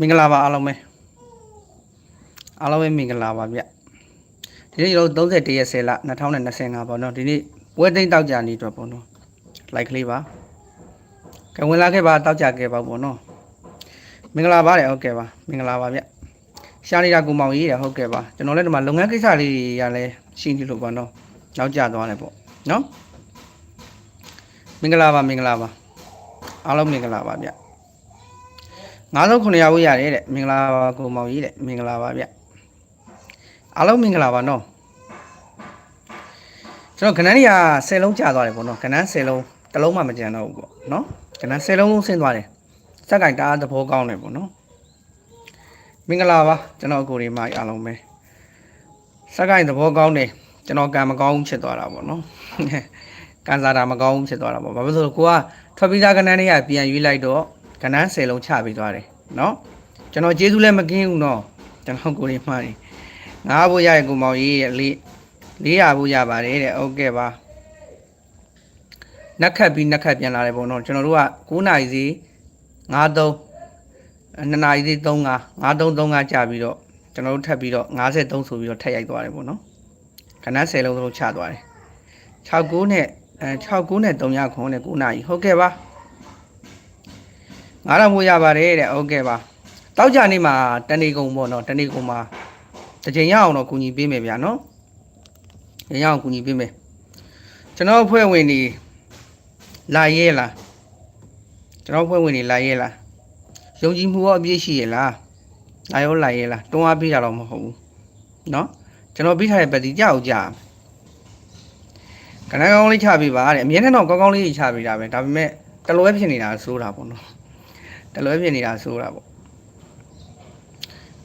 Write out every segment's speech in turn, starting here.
မင်္ဂလာပါအားလုံးပဲအားလုံးပဲမင်္ဂလာပါဗျဒီနေ့ကျွန်တော်တို့31ရက်10လ2025ပေါ့နော်ဒီနေ့ပွဲသိမ်းတောက်ကြနေအတွက်ပေါ့နော်လိုက်ကလေးပါကဲဝင်လာခဲ့ပါတောက်ကြခဲ့ပါပေါ့နော်မင်္ဂလာပါတယ်ဟုတ်ကဲ့ပါမင်္ဂလာပါဗျရှာနေတာကိုမောင်ကြီးရဟုတ်ကဲ့ပါကျွန်တော်လည်းဒီမှာလုပ်ငန်းကိစ္စလေးတွေကလည်းရှိနေလို့ပေါ့နော်နောက်ကျသွားတယ်ပေါ့နော်မင်္ဂလာပါမင်္ဂလာပါအားလုံးမင်္ဂလာပါဗျ 9900ဝေးရတယ်တဲ့မင်္ဂလာပါကိုမောင်ကြီးတဲ့မင်္ဂလာပါဗျအားလုံးမင်္ဂလာပါနော်ကျွန်တော်ကဏ္ဍကြီးက10လုံးကြာသွားတယ်ပေါ့နော်ကဏ္ဍ10လုံးတစ်လုံးမှမကျန်တော့ဘူးပေါ့နော်ကဏ္ဍ10လုံးလုံးဆင်းသွားတယ်စက်ကင်တအားသဘောကောင်းတယ်ပေါ့နော်မင်္ဂလာပါကျွန်တော်အကိုတွေမအားလုံးပဲစက်ကင်သဘောကောင်းတယ်ကျွန်တော်ကံမကောင်းဘူးဖြစ်သွားတာပေါ့နော်ကန်စားတာမကောင်းဘူးဖြစ်သွားတာပေါ့ဘာဖြစ်လို့လဲကိုကထွက်ပြီးသားကဏ္ဍတွေကပြန်ရွေးလိုက်တော့ ကဏ္ဍ10လုံးချပြီးသွားတယ်เนาะကျွန်တော်ကျေးဇူးလည်းမကင်းဘူးเนาะကျွန်တော်ကိုလေးမှားတယ်ငားဖို့ရရဲ့ကိုမောင်ကြီးရဲ့လေး400ဖို့ရပါတယ်တဲ့ဟုတ်ကဲ့ပါနက်ခတ်ပြီးနက်ခတ်ပြန်လာတယ်ပေါ့เนาะကျွန်တော်တို့က9နာရီစီ93 2နာရီစီ35 9335ကြာပြီးတော့ကျွန်တော်တို့ထပ်ပြီးတော့53ဆိုပြီးတော့ထပ်ရိုက်သွားတယ်ပေါ့เนาะကဏ္ဍ10လုံးလုံးချသွားတယ်69နဲ့အဲ69နဲ့3ရခွန်နဲ့9နာရီဟုတ်ကဲ့ပါ ငါးတော့မို့ရပါတယ်တဲ့ဟုတ်ကဲ့ပါတောက်ကြနေ့မှာတဏီကုံပေါ့နော်တဏီကုံမှာတစ်ချိန်ရအောင်တော့ကူညီပေးမယ်ဗျာနော်ရအောင်ကူညီပေးမယ်ကျွန်တော်အဖွဲ့ဝင်တွေလာရဲလားကျွန်တော်အဖွဲ့ဝင်တွေလာရဲလားယုံကြည်မှုရောအပြည့်ရှိရဲ့လားလာရောလာရဲလားတွန်းအားပေးတာတော့မဟုတ်ဘူးနော်ကျွန်တော်ပြီးထားတဲ့ပတ်တီကြောက်ကြကနကောင်းလေးချပေးပါတဲ့အမြဲတမ်းတော့ကောင်းကောင်းလေးချပေးတာပဲဒါပေမဲ့တလွဲဖြစ်နေတာစိုးတာပေါ့နော် တလွဲဖြစ်နေတာဆိုတာပေါ့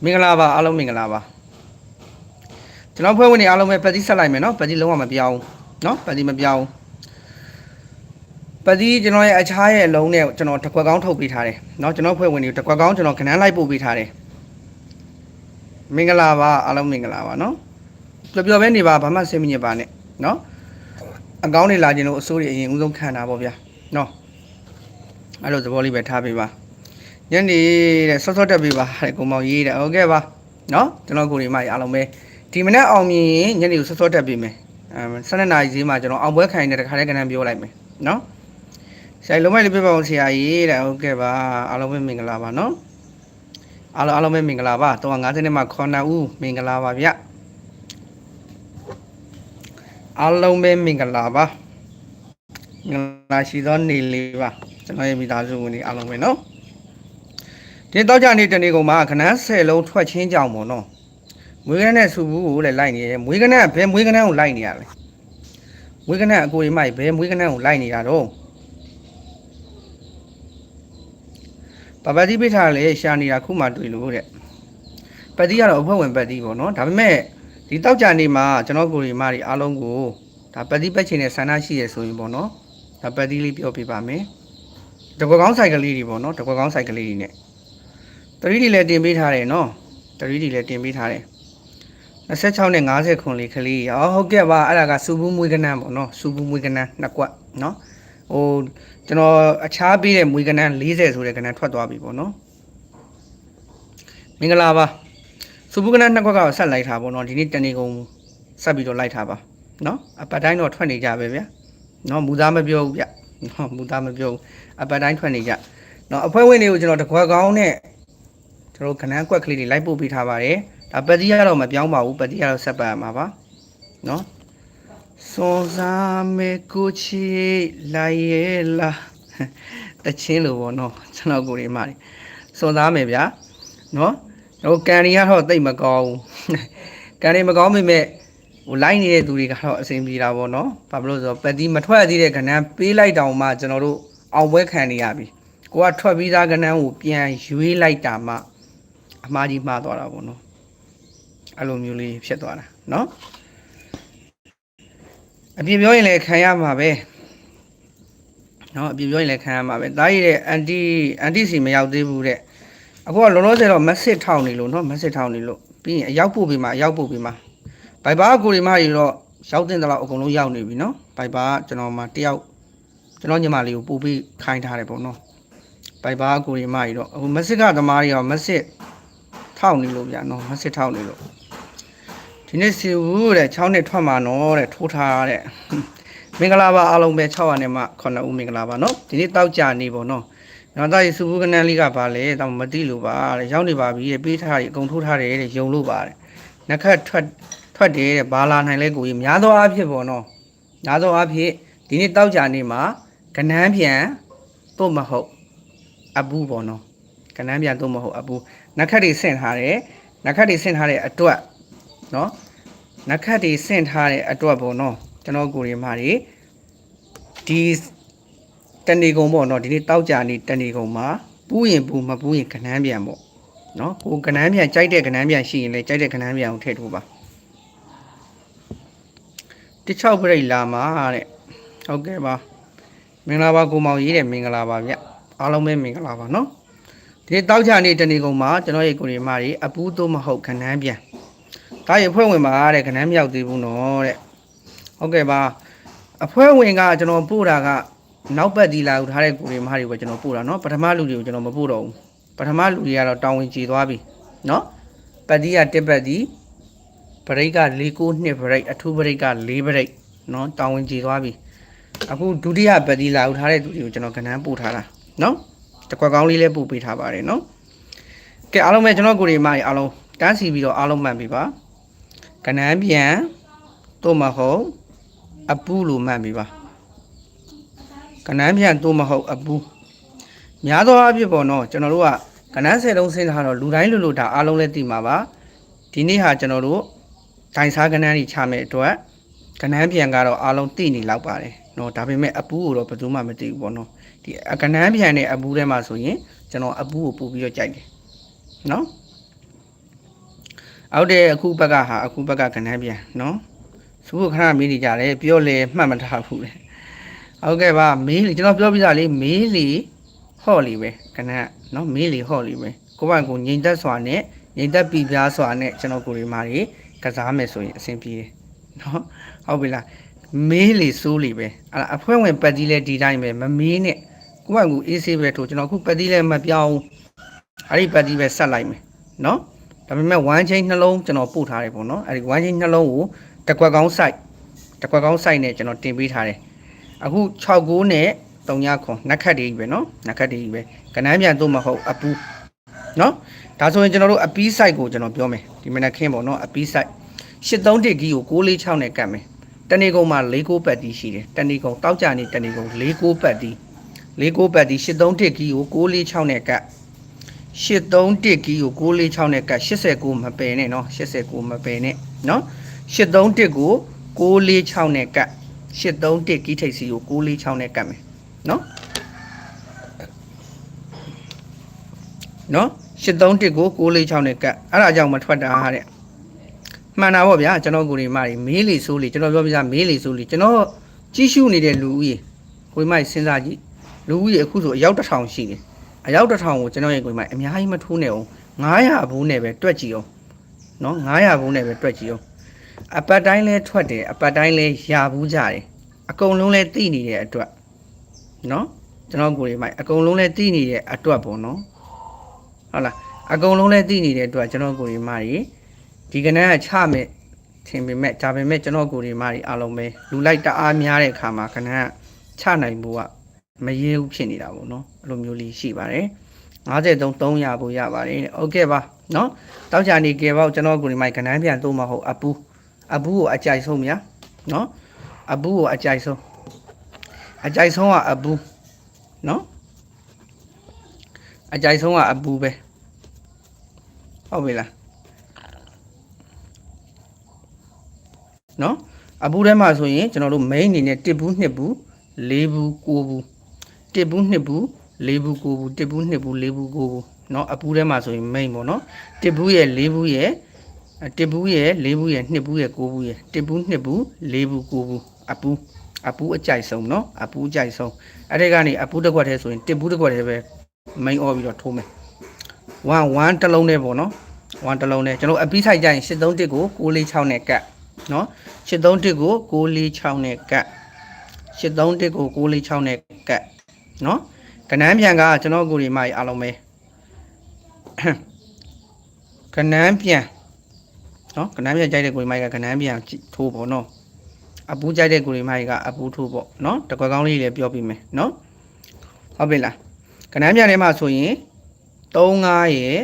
မင်္ဂလာပါအားလုံးမင်္ဂလာပါကျွန်တော်ဖွဲ့ဝင်တွေအားလုံးပဲပတ်တိဆက်လိုက်မယ်နော်ပတ်တိလုံးဝမပြောင်းဘူးနော်ပတ်တိမပြောင်းဘူးပတ်တိကျွန်တော်ရဲ့အခြားရဲ့အလုံးနဲ့ကျွန်တော်တစ်ခွက်ကောင်းထုတ်ပေးထားတယ်နော်ကျွန်တော်ဖွဲ့ဝင်တွေတစ်ခွက်ကောင်းကျွန်တော်ခဏန်းလိုက်ပို့ပေးထားတယ်မင်္ဂလာပါအားလုံးမင်္ဂလာပါနော်ပျော်ပျော်ပဲနေပါဘာမှစိတ်မညစ်ပါနဲ့နော်အကောင်းတွေလာခြင်းလို့အစိုးရအရင်ဦးဆုံးခံတာပေါ့ဗျာနော်အဲ့လိုသဘောလေးပဲထားပေးပါ ညနေတဲ့ဆော့ဆော့တက်ပြီးပါတဲ့ကိုမောင်ရေးတဲ့ဟုတ်ကဲ့ပါနော်ကျွန်တော်ကိုရီမအားလုံးပဲဒီမနေ့အောင်မြင်ရင်ညနေကိုဆော့ဆော့တက်ပြီးမယ်အဲ12နာရီဈေးမှာကျွန်တော်အောင်ပွဲခိုင်တဲ့တခါတည်းကဏ္ဍပြောလိုက်မယ်နော်ဆရာလုံးဝလေးပြပါအောင်ဆရာကြီးတဲ့ဟုတ်ကဲ့ပါအားလုံးပဲမင်္ဂလာပါနော်အားလုံးအားလုံးပဲမင်္ဂလာပါ350နှစ်မှာခေါ်နာဦးမင်္ဂလာပါဗျအားလုံးပဲမင်္ဂလာပါမင်္ဂလာရှိသောနေ့လေးပါကျွန်တော်ရဲ့မိသားစုဝင်တွေအားလုံးပဲနော် ဒီတောက်ကြနေတနေကုန်မှာခဏဆယ်လုံးထွက်ချင်းကြောင်ပေါ့နော်မွေးကနဲ့စူဘူးကိုလည်းလိုက်နေတယ်မွေးကနဲ့ဘယ်မွေးကနဲ့ကိုလိုက်နေရလဲမွေးကနဲ့အကိုရိမိုက်ဘယ်မွေးကနဲ့ကိုလိုက်နေရတော့ပပတိပိထားလည်းရှာနေတာခုမှတွေ့လို့တဲ့ပတိကတော့အဖွဲ့ဝင်ပတိပေါ့နော်ဒါပေမဲ့ဒီတောက်ကြနေမှာကျွန်တော်ကိုရိမာတွေအားလုံးကိုဒါပတိပတ်ချင်တဲ့ဆန္ဒရှိရဆိုရင်ပေါ့နော်ဒါပတိလေးပြောပြပါမယ်တကွယ်ကောင်းဆိုင်ကလေးတွေပေါ့နော်တကွယ်ကောင်းဆိုင်ကလေးတွေ ਨੇ 3D လည်းတင်ပေးထားတယ်နော် 3D လည်းတင်ပေးထားတယ်26နဲ့50ခွန်လေးကလေးအော်ဟုတ်ကဲ့ပါအဲ့ဒါကစူဘူးမွေးကနန်းပေါ့နော်စူဘူးမွေးကနန်းနှစ်ကွက်နော်ဟိုကျွန်တော်အခြားပေးတဲ့မွေးကနန်း40ဆိုတဲ့ကနန်းထွက်သွားပြီပေါ့နော်မင်္ဂလာပါစူဘူးကနန်းနှစ်ကွက်ကတော့ဆက်လိုက်တာပေါ့နော်ဒီနေ့တနေကုန်ဆက်ပြီးတော့လိုက်တာပါနော်အပတ်တိုင်းတော့ထွက်နေကြပဲဗျာနော်မူသားမပြောဘူးဗျနော်မူသားမပြောဘူးအပတ်တိုင်းထွက်နေကြနော်အဖွဲဝင်တွေကိုကျွန်တော်တကွက်ကောင်းနဲ့ ကျွန်တော်ခဏကွက်ကလေးတွေလိုက်ပို့ပေးထားပါတယ်ဒါပတိကတော့မပြောင်းပါဘူးပတိကတော့ဆက်ပတ်ရမှာပါနော်စွန်စားမေကိုချီလာရဲလာတချင်းလို့ပေါ့နော်ကျွန်တော်ကိုယ်တွေမှာစွန်စားမယ်ဗျာနော်တော့ကန်ရီကတော့တိတ်မကောင်းဘူးကန်ရီမကောင်းပေမဲ့ဟိုလိုက်နေတဲ့သူတွေကတော့အဆင်ပြေတာပေါ့နော်ဘာဖြစ်လို့လဲဆိုတော့ပတိမထွက်သေးတဲ့ခဏပေးလိုက်တောင်မှကျွန်တော်တို့အောင်ပွဲခံနေရပြီကိုကထွက်ပြီးသားကဏ္ဍကိုပြန်ရွေးလိုက်တာမှ အမှားကြီးမှားသွားတာပေါ့နော်အဲ့လိုမျိုးလေးဖြစ်သွားတာနော်အပြင်ပြောရင်လည်းခံရမှာပဲနော်အပြည့်ပြောရင်လည်းခံရမှာပဲတားရတဲ့အန်တီအန်တီစီမရောက်သေးဘူးတဲ့အခုကလောလောဆယ်တော့မက်ဆစ်ထောင်နေလို့နော်မက်ဆစ်ထောင်နေလို့ပြီးရင်အရောက်ပို့ပြီးမှအရောက်ပို့ပြီးမှဘိုင်ဘာကိုရီမကြီးတော့ရောက်တင်တယ်လို့အကုန်လုံးရောက်နေပြီနော်ဘိုင်ဘာကကျွန်တော်မှတယောက်ကျွန်တော်ညီမလေးကိုပို့ပြီးခိုင်းထားတယ်ပေါ့နော်ဘိုင်ဘာကိုရီမကြီးတော့အခုမက်ဆစ်ကသမားတွေကမက်ဆစ် ထောက်နေလို့ဗျာနော်မက်ဆစ်ထောက်နေလို့ဒီနေ့စီဦးတဲ့6နှစ်ထွက်မှာနော်တဲ့ထိုးထားတဲ့မင်္ဂလာပါအားလုံးပဲ600နဲ့မှ9ဦးမင်္ဂလာပါနော်ဒီနေ့တောက်ကြနေပေါ့နော်နောက်သားရေစုဘူးကနန်းလေးကပါလေတော့မသိလို့ပါတဲ့ရောက်နေပါပြီတဲ့ပေးထားရအကုန်ထိုးထားတယ်တဲ့ယုံလို့ပါတဲ့နှက်ခတ်ထွက်ထွက်တယ်တဲ့ဘာလာနိုင်လဲကိုကြီးများသောအားဖြင့်ပေါ့နော်များသောအားဖြင့်ဒီနေ့တောက်ကြနေမှာကနန်းပြန်တော့မဟုတ်အဘူးပေါ့နော်ကနန်းပြန်တော့မဟုတ်အဘူး နှက်ခတ်တွေဆင့်ထားတယ်နှက်ခတ်တွေဆင့်ထားတဲ့အတွက်နော်နှက်ခတ်တွေဆင့်ထားတဲ့အတွက်ပေါ့နော်ကျွန်တော်ကိုရီမာတွေဒီတဏီကုံပေါ့နော်ဒီနေ့တောက်ကြနေတဏီကုံမှာပူးရင်ပူးမပူးရင်ကနန်းပြန်ပေါ့နော်ကိုကနန်းပြန်ကြိုက်တဲ့ကနန်းပြန်ရှိရင်လည်းကြိုက်တဲ့ကနန်းပြန်ကိုထည့်ထိုးပါတချောက်ပြိတ်လာမှာတဲ့ဟုတ်ကဲ့ပါမင်္ဂလာပါကိုမောင်ရေးတဲ့မင်္ဂလာပါဗျအားလုံးပဲမင်္ဂလာပါနော် ဒီတောက်ချနေတနေကုန်မှာကျွန်တော်ရဲ့ကိုရီမာတွေအပူးသို့မဟုတ်ခဏန်းပြန်တာရင်ဖွဲ့ဝင်ပါတဲ့ခဏန်းမြောက်သေးဘူးနော်တဲ့ဟုတ်ကဲ့ပါအဖွဲ့ဝင်ကကျွန်တော်ပို့တာကနောက်ပတ်ဒီလာယူထားတဲ့ကိုရီမာတွေကိုကျွန်တော်ပို့တာနော်ပထမလူတွေကိုကျွန်တော်မပို့တော့ဘူးပထမလူတွေကတော့တောင်းဝင်ကြည်သွားပြီနော်ပတ်ဒီကတစ်ပတ်ဒီဘရိတ်က၄ကို2ဘရိတ်အထူးဘရိတ်က၄ဘရိတ်နော်တောင်းဝင်ကြည်သွားပြီအခုဒုတိယပတ်ဒီလာယူထားတဲ့သူတွေကိုကျွန်တော်ခဏန်းပို့ထားတာနော် တကွက်ကောင်းလေးလည်းပို့ပေးထားပါတယ်နော်ကဲအားလုံးပဲကျွန်တော်ကိုရီမာကြီးအားလုံးတန်းစီပြီးတော့အားလုံးမှန်ပြီပါကနန်းပြန်တို့မဟုတ်အပူလို့မှန်ပြီပါကနန်းပြန်တို့မဟုတ်အပူများသောအားဖြင့်ပေါ့နော်ကျွန်တော်တို့ကကနန်းဆယ်လုံးစဉ်းထားတော့လူတိုင်းလူလူဒါအားလုံးလည်းသိမှာပါဒီနေ့ဟာကျွန်တော်တို့ဒိုင်စားကနန်းကြီးချမယ်အတွက်ကနန်းပြန်ကတော့အားလုံးသိနေလောက်ပါတယ် နော်ဒါပေမဲ့အပူကိုတော့ဘယ်သူမှမသိဘူးပေါ့နော်ဒီကနန်းပြန်နဲ့အပူထဲမှာဆိုရင်ကျွန်တော်အပူကိုပို့ပြီးတော့ကြိုက်တယ်နော်အောက်တဲ့အခုဘက်ကဟာအခုဘက်ကကနန်းပြန်နော်သူကခဏမေးနေကြတယ်ပြောလေမှတ်မထားဘူးလေဟုတ်ကဲ့ပါမေးလေကျွန်တော်ပြောပြတာလေမေးလေဟော့လီပဲခဏနော်မေးလေဟော့လီပဲကိုယ့်ဘက်ကိုငြိမ်သက်စွာနဲ့ငြိမ်သက်ပြီးပြားစွာနဲ့ကျွန်တော်ကိုရီမာတွေကစားမယ်ဆိုရင်အဆင်ပြေတယ်နော်ဟုတ်ပြီလား မေးလေစိုးလေပဲအဲ့အဖွဲ့ဝင်ပတ်သီးလဲဒီတိုင်းပဲမမေးနဲ့ကိုယ့်အကူအေးဆေးပဲထို့ကျွန်တော်အခုပတ်သီးလဲမပြောင်းအဲ့ဒီပတ်သီးပဲဆက်လိုက်မယ်နော်ဒါပေမဲ့1 chain နှလုံးကျွန်တော်ပို့ထားတယ်ပေါ့နော်အဲ့ဒီ1 chain နှလုံးကိုတကွက်ကောင်း site တကွက်ကောင်း site နဲ့ကျွန်တော်တင်ပေးထားတယ်အခု69နဲ့39ခွန်နက်ခတ်တွေကြီးပဲနော်နက်ခတ်တွေကြီးပဲကနန်းပြန်တို့မဟုတ်အပူနော်ဒါဆိုရင်ကျွန်တော်တို့အပီး site ကိုကျွန်တော်ပြောမယ်ဒီမနက်ခင်းပေါ့နော်အပီး site 83 gig ကို646နဲ့ကတ်မယ် တဏီကုံမှာ49ပတ်တီးရှိတယ်တဏီကုံတောက်ကြနေတဏီကုံ49ပတ်တီး49ပတ်တီး83တစ်ဂီကို646နဲ့ကတ်83တစ်ဂီကို646နဲ့ကတ်89မပယ်နဲ့เนาะ89မပယ်နဲ့เนาะ 831ကို646နဲ့ကတ်831ကီးထိပ်စီကို646နဲ့ကတ်မယ်နော်နော်831ကို646နဲ့ကတ်အဲ့ဒါကြောင့်မထွက်တာဟာတဲ့ မှန်တာပေါ့ဗျာကျွန်တော်ကိုရီမတွေမေးလေဆိုးလေကျွန်တော်ပြောပြစားမေးလေဆိုးလေကျွန်တော်ကြီးရှုနေတဲ့လူဦးရေကိုရီမကြီးစဉ်းစားကြည့်လူဦးရေအခုဆိုအယောက်တစ်ထောင်ရှိတယ်အယောက်တစ်ထောင်ကိုကျွန်တော်ရဲ့ကိုရီမအများကြီးမထိုးနဲ့အောင်900ဘူးနဲ့ပဲတွက်ကြည့်အောင်နော်900ဘူးနဲ့ပဲတွက်ကြည့်အောင်အပတ်တိုင်းလဲထွက်တယ်အပတ်တိုင်းလဲရာဘူးကြတယ်အကုန်လုံးလဲသိနေတဲ့အတွက်နော်ကျွန်တော်ကိုယ်လေးမိုက်အကုန်လုံးလဲသိနေတဲ့အတွက်ပေါ့နော်ဟုတ်လားအကုန်လုံးလဲသိနေတဲ့အတွက်ကျွန်တော်ကိုယ်လေးမကြီး ဒီကနေ့ကချမယ်ထင်ပေမဲ့ဒါပေမဲ့ကျွန်တော်ကိုယ်ဒီမာဒီအားလုံးပဲလူလိုက်တအားများတဲ့အခါမှာကနေ့ကချနိုင်ဖို့ကမရေဘူးဖြစ်နေတာပေါ့နော်အဲ့လိုမျိုးလေးရှိပါတယ်53 300ကိုရပါတယ်တဲ့ဟုတ်ကဲ့ပါနော်တောက်ချာနေကေပေါ့ကျွန်တော်ကိုယ်ဒီမိုက်ကနေ့ပြန်တော့မဟုတ်အပူအပူကိုအကြိုက်ဆုံးမြာနော်အပူကိုအကြိုက်ဆုံးအကြိုက်ဆုံးကအပူနော်အကြိုက်ဆုံးကအပူပဲဟုတ်ပြီလား နော်အဘူးထဲမှာဆိုရင်ကျွန်တော်တို့ main အနေနဲ့1ဘူး2ဘူး4ဘူး9ဘူး1ဘူး2ဘူး4ဘူး9ဘူး1ဘူး2ဘူး4ဘူး9ဘူးเนาะအပူးထဲမှာဆိုရင် main ပေါ့เนาะ1ဘူးရဲ့4ဘူးရဲ့တစ်ဘူးရဲ့လေးဘူးရဲ့နှစ်ဘူးရဲ့ကိုးဘူးရဲ့တစ်ဘူးနှစ်ဘူးလေးဘူးကိုးဘူးအပူ အပူအကြိုက်ဆုံးเนาะအပူအကြိုက်ဆုံးအဲ့ဒီကနေအပူတစ်ခွက်တည်းဆိုရင်တစ်ဘူးတစ်ခွက်တည်းပဲ main အော်ပြီးတော့ထိုးမယ်1 1တစ်လုံးနဲ့ပေါ့နော်1တစ်လုံးနဲ့ကျွန်တော်အပီးဆိုင်ကြရင်831ကို646နဲ့ကတ် နော်831ကို646နဲ့ကတ်831ကို646နဲ့ကတ်နော်ကနန်းပြန်ကကျွန်တော်ကိုရီမကြီးအားလုံးပဲကနန်းပြန်နော်ကနန်းပြန်ကြိုက်တဲ့ကိုရီမကြီးကကနန်းပြန်ထိုးပေါ့နော်အပူးကြိုက်တဲ့ကိုရီမကြီးကအပူးထိုးပေါ့နော်တကွက်ကောင်းလေးလည်းပြောပြမယ်နော်ဟုတ်ပြီလားကဏ္ဍပြန်ထဲမှာဆိုရင်35ရယ်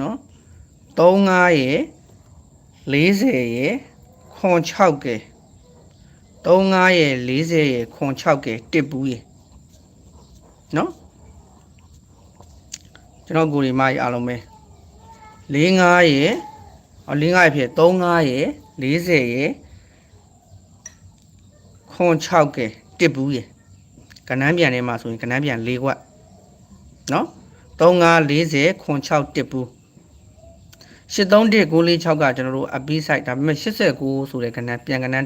နော်35ရယ် 40ရယ်ခွန်6ကဲ35ရယ်40ရယ်ခွန်6ကဲတစ်ဘူးရယ်နော်ကျွန်တော်ကိုရီမကြီးအားလုံးပဲ45ရယ်အော်45ရယ်ဖြစ်35ရယ်40ရယ်ခွန်6ကဲတစ်ဘူးရယ်ကဏ္ဍပြန်ထဲမှာဆိုရင်ကဏ္ဍပြန်၄ခွက်နော်3540ခွန်6တစ်ဘူး 831 946ကကျွန်တော်တို့အပီး site ဒါပေမဲ့89ဆိုတဲ့ကဏ္ဍပြန်ကဏ္ဍ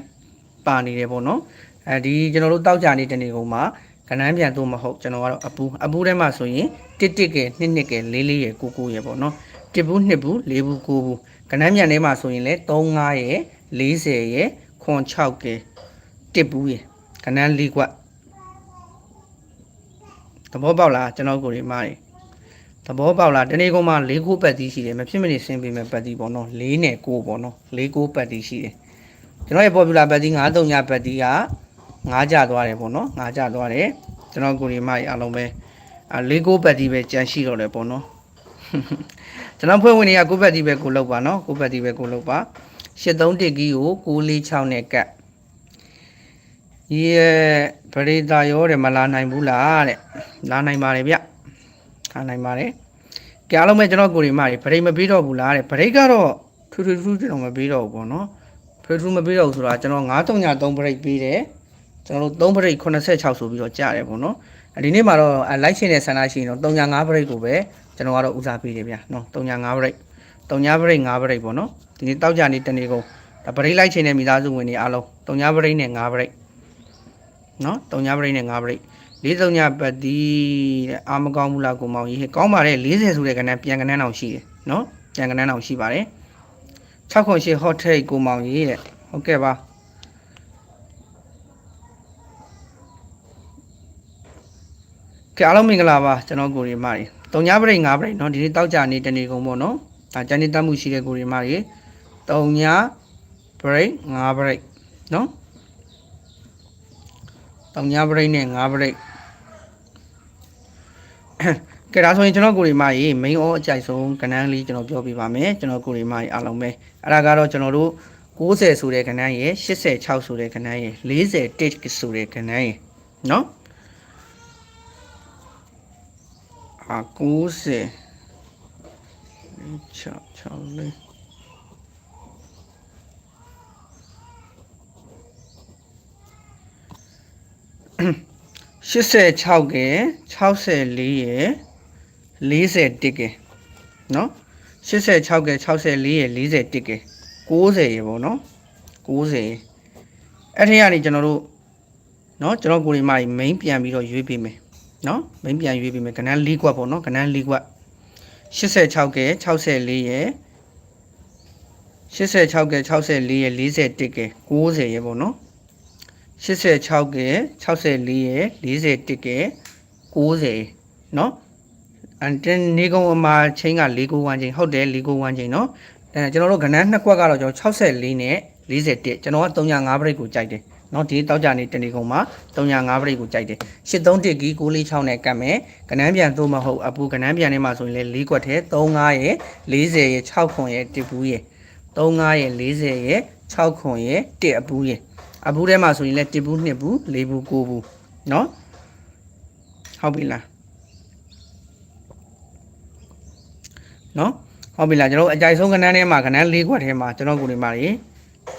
ပါနေတယ်ပေါ့နော်အဲဒီကျွန်တော်တို့တောက်ကြနေတဲ့နေကုန်မှာကဏ္ဍပြန်တော့မဟုတ်ကျွန်တော်ကတော့အပူအပူထဲမှာဆိုရင်တစ်တစ်ကဲနှစ်နှစ်ကဲလေးလေးရယ်ကိုကိုရယ်ပေါ့နော်တစ်ဘူးနှစ်ဘူးလေးဘူးကိုဘူးကဏ္ဍပြန်ထဲမှာဆိုရင်လည်း35ရယ်40ရယ်ခွန်6ကဲတစ်ဘူးရယ်ကဏ္ဍ၄ခွက်သဘောပေါက်လားကျွန်တော်ကိုရီမားတွေ သဘောပေါက်လားတနေ့ကုန်မှ၄ခုပတ်သီးရှိတယ်မဖြစ်မနေဆင်းပေးမယ်ပတ်သီးပေါ့နော်၄နဲ့9ပေါ့နော်၄ခုပတ်သီးရှိတယ်ကျွန်တော်ရဲ့ popular ပတ်သီး9 3ညပတ်သီးက9ကြသွားတယ်ပေါ့နော်9ကြသွားတယ်ကျွန်တော်ကိုရီမားတွေအားလုံးပဲအာ၄ခုပတ်သီးပဲကြန့်ရှိတော့တယ်ပေါ့နော်ကျွန်တော်ဖွဲ့ဝင်တွေကကိုပတ်သီးပဲကိုလောက်ပါနော်ကိုပတ်သီးပဲကိုလောက်ပါ83တစ်ကီကို646နဲ့ကတ်ရဲ့ပရိသရောတဲ့မလာနိုင်ဘူးလားတဲ့လာနိုင်ပါတယ်ဗျ လာနိုင်ပါတယ်ကြားလုံးမဲ့ကျွန်တော်ကိုရီမတွေဗရိတ်မပေးတော့ဘူးလားတဲ့ဗရိတ်ကတော့ထူးထူးထူးကျွန်တော်မပေးတော့ဘူးပေါ့နော်ထူးထူးမပေးတော့ဘူးဆိုတာကျွန်တော်9 3ည3ဗရိတ်ပေးတယ်ကျွန်တော်တို့3ဗရိတ်86ဆိုပြီးတော့ကြားတယ်ပေါ့နော်ဒီနေ့မှာတော့လိုက်ရှင်တဲ့ဆန္ဒရှိရင်တော့3ည5ဗရိတ်ကိုပဲကျွန်တော်ကတော့ဦးစားပေးတယ်ဗျနော်3ည5ဗရိတ်3ညဗရိတ်5ဗရိတ်ပေါ့နော်ဒီနေ့တောက်ကြနေတနေ့ကုန်ဒါဗရိတ်လိုက်ရှင်တဲ့မိသားစုဝင်တွေအားလုံး3ညဗရိတ်နဲ့5ဗရိတ်နော်တုံညာပရိတ်နဲ့၅ပရိတ် ၄တုံညာပတ်တီးတဲ့အာမကောင်းဘူးလားကိုမောင်ကြီးဟဲ့ကောင်းပါတယ်40ဆိုတဲ့ကဏ္ဍပြန်ကဏ္ဍအောင်ရှိတယ်နော်ပြန်ကဏ္ဍအောင်ရှိပါတယ်6ခွန်ရှိ hot take ကိုမောင်ကြီးတဲ့ဟုတ်ကဲ့ပါကဲအားလုံးမင်္ဂလာပါကျွန်တော်ကိုရီမာရီတုံညာပရိတ်၅ပရိတ်နော်ဒီနေ့တောက်ကြနေတနေကုန်ပေါ့နော်ဒါကျန်နေတတ်မှုရှိတဲ့ကိုရီမာရီတုံညာပရိတ်၅ပရိတ်နော်တောင်ညာပရိတ်နဲ့ငါးပရိတ် ကဲဒါဆိုရင်ကျွန်တော်ကိုရီမကြီး main all အကြိုက်ဆုံးကဏ္ဍလေးကျွန်တော်ပြောပြပါမယ်ကျွန်တော်ကိုရီမကြီးအားလုံးပဲအဲ့ဒါကတော့ကျွန်တော်တို့90ဆိုတဲ့ကဏ္ဍရယ်86ဆိုတဲ့ကဏ္ဍရယ်40 tick ဆိုတဲ့ကဏ္ဍရယ်နော်အာ90 6 6လေး 86ကဲ64ရယ်41ကဲနော်86ကဲ64ရယ်41ကဲ90ရယ်ပေါ့နော်90ရယ်အဲ့ထက်ကနေကျွန်တော်တို့နော်ကျွန်တော်ကိုရီမာကြီး main ပြန်ပြီးတော့ရွေးပေးမယ်နော် main ပြန်ရွေးပေးမယ်ကဏ္ဍ၄ကွက်ပေါ့နော်ကဏ္ဍ၄ကွက်86ကဲ64ရယ်86ကဲ64ရယ်41ကဲ90ရယ်ပေါ့နော် 86ကဲ64ရယ်41ကဲ90เนาะအန်တန်နေကုံအမှာချင်းက4ကို1ချင်းဟုတ်တယ်4ကို1ချင်းเนาะအဲကျွန်တော်တို့ကဏ္ဍနှစ်ကွက်ကတော့ကျွန်တော်64နဲ့41ကျွန်တော်က35ပရိတ်ကိုကြိုက်တယ်เนาะဒီတောက်ကြနေတနေကုံမှာ35ပရိတ်ကိုကြိုက်တယ်83တစ်ကီ946နဲ့ကတ်မယ်ကဏ္ဍပြန်သို့မဟုတ်အပူကဏ္ဍပြန်ထဲမှာဆိုရင်လေ4ကွက်ထဲ35ရယ်40ရယ်6ခွန်ရယ်1ဘူးရယ်35ရယ်40ရယ်6ခွန်ရယ်1အပူရယ် အဘူးထဲမှာဆိုရင်လည်း1ဘူး2ဘူး4ဘူး9ဘူးเนาะဟုတ်ပြီလားเนาะဟုတ်ပြီလားကျွန်တော်အကြိုက်ဆုံးကဏ္ဍထဲမှာကဏ္ဍ၄ခွက်ထဲမှာကျွန်တော်ကိုယ်နေမှာလေ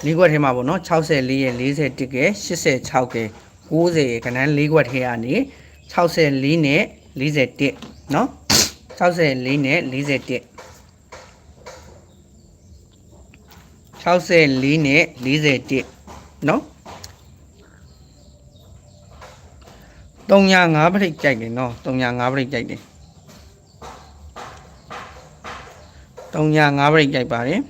၄ခွက်ထဲမှာပေါ့နော်64ရဲ့41ကဲ86ကဲ90ရဲ့ကဏ္ဍ၄ခွက်ထဲကနေ64နဲ့41เนาะ64နဲ့41 64နဲ့41เนาะ 305ပရိတ်ကြိုက်တယ်နော်305ပရိတ်ကြိုက်တယ်305ပရိတ်ကြိုက်ပါတယ်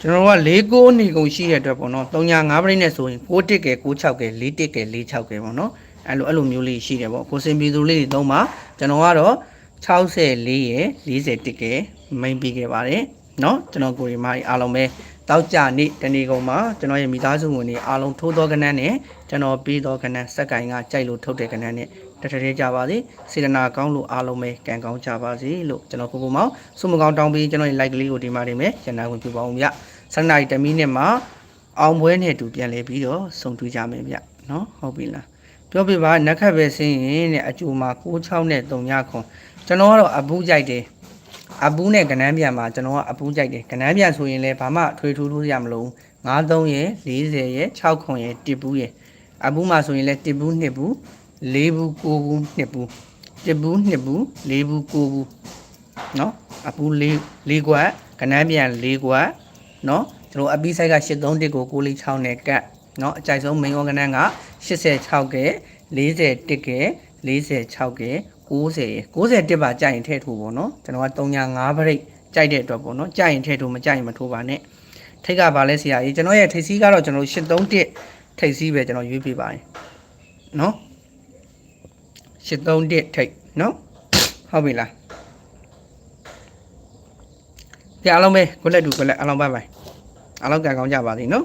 ကျွန်တော်တို့က4ကိုနေကုန်ရှိတဲ့အတွက်ပေါ့နော်305ပရိတ်နဲ့ဆိုရင်6တစ်ကဲ66ကဲ4တစ်ကဲ46ကဲပေါ့နော်အဲ့လိုအဲ့လိုမျိုးလေးရှိတယ်ပေါ့ကိုစင်ပြည်သူလေးတွေသုံးပါကျွန်တော်ကတော့64ရယ်41ကဲမိန်ပြီးခဲ့ပါတယ်နော်ကျွန်တော်ကိုရီမားကြီးအားလုံးပဲ တောက်ကြနေ့တနေ့ကုန်မှာကျွန်တော်ရဲ့မိသားစုဝင်တွေအားလုံးထိုးသောကနန်းနဲ့ကျွန်တော်ပြီးသောကနန်းစက်ကင်ကကြိုက်လို့ထုတ်တဲ့ကနန်းနဲ့တထထဲကြပါစေစေတနာကောင်းလို့အားလုံးပဲကံကောင်းကြပါစေလို့ကျွန်တော်ကိုကိုမောင်စုမကောင်းတောင်းပြီးကျွန်တော်ရဲ့ like ကလေးကိုဒီမှာနေမယ်ရန်နာဝင်ပြပါအောင်ဗျစနေတမီနဲ့မှာအောင်ပွဲနဲ့တူပြန်လဲပြီးတော့စုံတွေ့ကြမယ်ဗျနော်ဟုတ်ပြီလားပြောပြပါနက်ခတ်ပဲဆင်းရင်တဲ့အကျိုးမှာ66နဲ့3ညခွန်ကျွန်တော်ကတော့အပူးကြိုက်တယ် အပူးနဲ့ကနန်းပြန်မှာကျွန်တော်ကအပူးကြိုက်တယ်ကနန်းပြန်ဆိုရင်လည်းဘာမှထွေထူးထူးရမလို့93ရယ်40ရယ်6ခွန်ရယ်1ဘူးရယ်အပူးမှာဆိုရင်လည်း1ဘူး2ဘူး4ဘူး9ဘူး2ဘူး1ဘူး2ဘူး4ဘူး9ဘူးเนาะအပူး4 4ကွက်ကနန်းပြန်4ကွက်เนาะကျွန်တော်အပီးဆိုင်က831ကို946နဲ့ကတ်เนาะအကြိုက်ဆုံး main organ က86ကဲ41ကဲ46ကဲ 90 91ပါကြိုက်ရင်ထည့်ထိုးပေါ့နော်ကျွန်တော်က35ဗရိတ်ကြိုက်တဲ့အတွက်ပေါ့နော်ကြိုက်ရင်ထည့်ထိုးမကြိုက်ရင်မထိုးပါနဲ့ထိတ်ကပါလဲဆရာကြီးကျွန်တော်ရဲ့ထိတ်စီးကတော့ကျွန်တော်831ထိတ်စီးပဲကျွန်တော်ရွေးပြပါတယ်နော်831ထိတ်နော်ဟုတ်ပြီလားကြအားလုံးပဲကိုလက်တူကိုလက်အားလုံးဘိုင်ဘိုင်အားလုံးကံကောင်းကြပါစေနော်